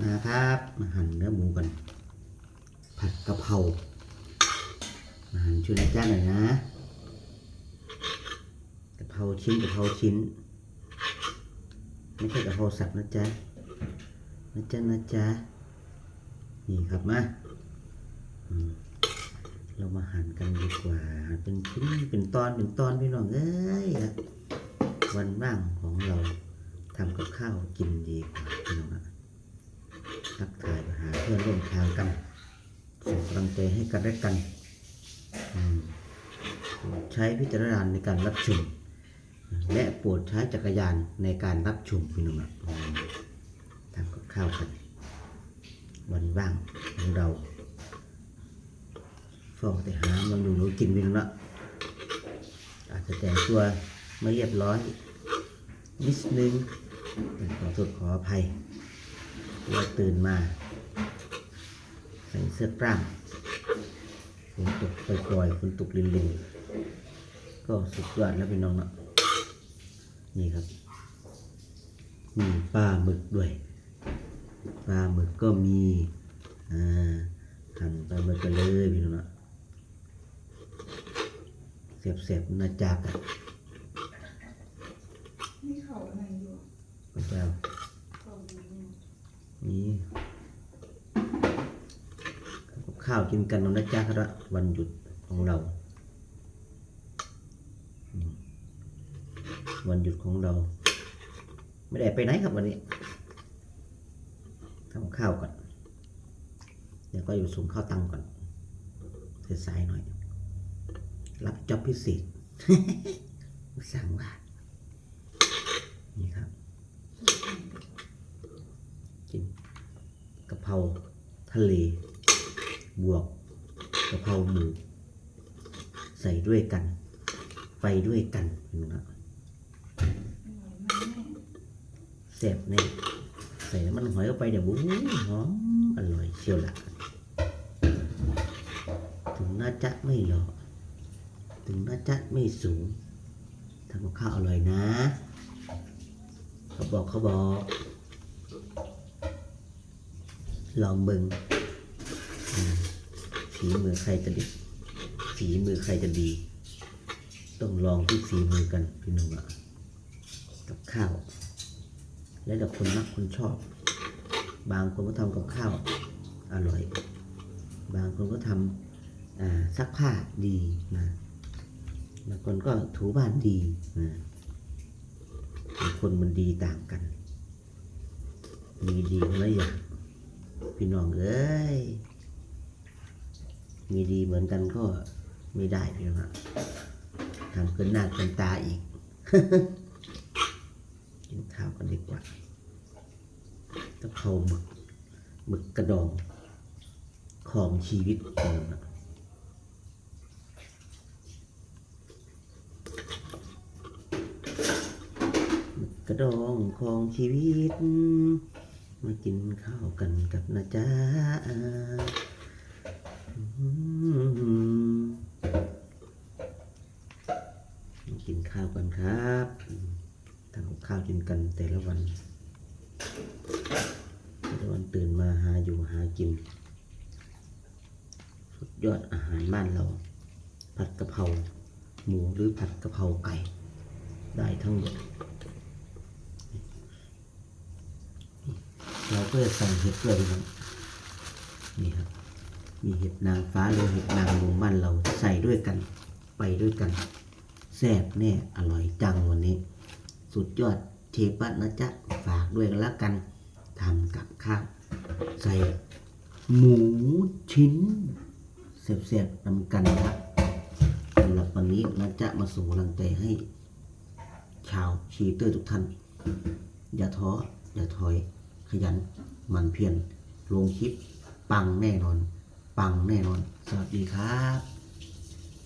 มาครับมาหั่นเนื้อหมูกัน ผัดกะเพรามาหั่นช่วยนะจ้าหน่อยนะกะเพราชิ้นกะเพราชิ้น ไม่ใช่กะเพราสับนะจ๊ะนะจ๊ะนะจ๊ะนี่ครับมาเรามาหั่นกันดีกว่าหั่นเป็นชิ้นเป็นตอนเป็นตอนพี่น้องเอ้ยวันว่างของเราทำกับข้าวกินดีกว่าพี่น้องนะ ทักทายหาเพื่อนร่วมทางกันส่งกำลังใจให้กันและกัน ใช้พิจารณาในการรับชม และโปรดใช้จักรยานในการรับชมพี่น้องอะอืมทำกับข้าวกันวันว่างของเราฟอกแต่หามันดูหนูกินพี่น้องละอาจจะแต่งตัวไม่เรียบร้อยนิดนึงขอโทษขออภัย เราตื่นมาใส่เสื้อกล้ามฝนตกปล่อยๆฝนตกลินๆก็สุดยอดแล้วพี่น้องเนาะนี่ครับ มีปลาหมึกด้วยปลาหมึกก็มีอ่าหั่นปลาหมึกกันเลยพี่น้องเนาะเสียบๆนะจากอะนี่เขาอะไรอยู่พระเจ้าเขาอยู่นี่ นี่กับ ข้าวกินกันนะจ๊ะครับวันหยุดของเรา วันหยุดของเรา ไม่ได้ไปไหนครับวันนี้ทำข้าวก่อนเดี๋ยวก็อยู่สูงข้าวตังก่อนเสายหน่อย รับจ็อบพิเศษสั่งว่านี่ครับกินกะเพราทะเล บวกกะเพราหมูใส่ด้วยกัน ไปด้วยกันนะอร่อยมากแม่แซ่บแน่ใส่น้ำมันหอยเข้าไปเดี๋ยวบู๊หอมอร่อยเชียวละถึงหน้าจัดไม่หล่อถึงหน้าจัดไม่สูงทำกับข้าวอร่อยนะเขาบอกเขาบอก ลองเบิง ฝีมือใครจะดีฝีมือใครจะดี ต้องลองที่ฝีมือกันพี่น้องอะกับข้าว แล้วแต่คนรักคนชอบ บางคนก็ทำกับข้าวอร่อย บางคนก็ทำอ่าซักผ้าดีนะบางคนก็ถูบ้านดีนะบางคนมันดีต่างกัน มีดีคนละอย่างพี่น้องเอ้ย มีดีเหมือนกันก็ไม่ได้พี่น้องทำเกินหน้าเกินตาอีกกินข้าวกันดีกว่ากะเพราหมึกหมึกกระดองของชีวิตพี่น้องอะกระดองของชีวิต มากินข้าวกันกับนะจ๊ะอืมมา กินข้าวกันครับทำกับข้าวกินกันแต่ละวันแต่ละวันตื่นมาหาอยู่หากิน สุดยอดอาหารบ้านเรา ผัดกะเพราหมูหรือผัดกะเพราไก่ ได้ทั้งหมดเราก็จะใส่เห็ดด้วยครับนี่ครับ มีเห็ดนางฟ้าหรือเห็ดนางรมบ้านเราใส่ด้วยกัน ไปด้วยกันแซ่บแน่อร่อยจังวันนี้ สุดยอดเชฟบัตนะจ๊ะฝากด้วยกันละกันทำกับข้าวใส่หมูชิ้นแซ่บๆนำกันครับสำหรับวันนี้นะจ๊ะมาส่งกำลังใจให้ ชาวชีเตอร์ทุกท่าน อย่าท้อ อย่าถอย ขยันหมันเพียรลงคลิป ปังแน่นอน ปังแน่นอน สวัสดีครับ